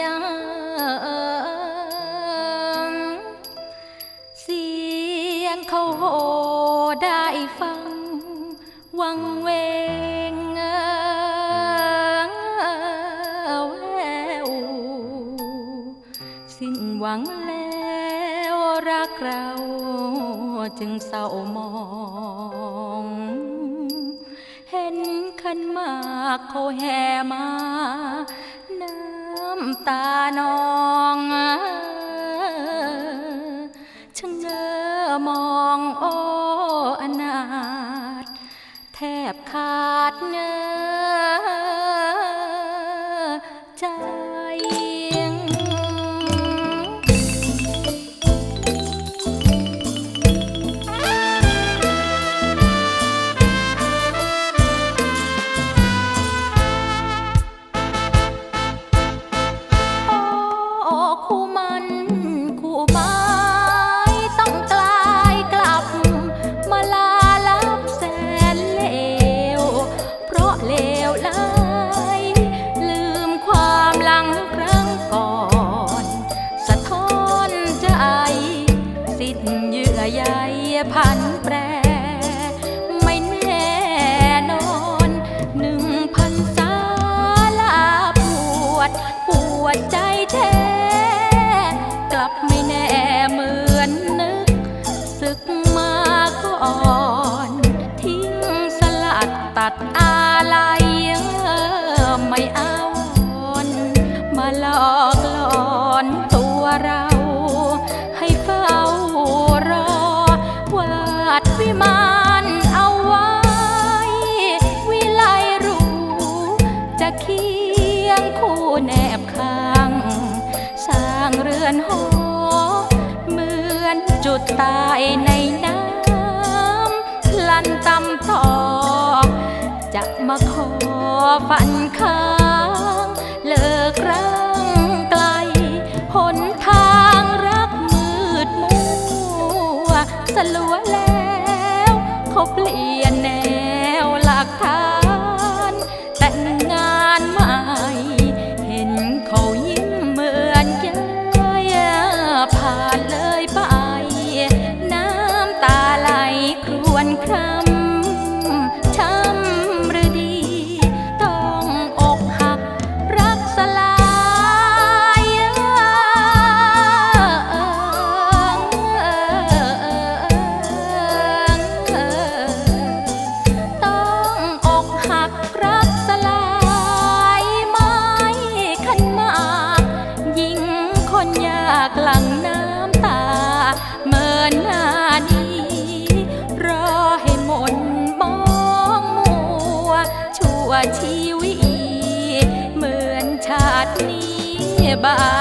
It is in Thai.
ยเสียงเขาโหได้ฟัง วังเวงแววสิ้นหวังแล้วรักเราจึงเศร้ามองเห็นขันมากเขาแห่มา ตานองชะเง้อมองโอ้อนาถแทบขาดเนื้อใจ แปร ไม่แน่นอนหนึ่งพันสาลาปวด ปวดใจแท้ กลับไม่แน่เหมือนนึก ศึกมาก่อนทิ้งสลัดตัดอะไรไม่เอานมาหลอก วิมานเอาไว้ วิไลรู้ จะเคียงคู่แนบข้างสร้างเรือนหอ เหมือนจุดตายในน้ำพลันตำต่อ จะมาขอฝันค้า ชีวิตเหมือนชาตินี้บา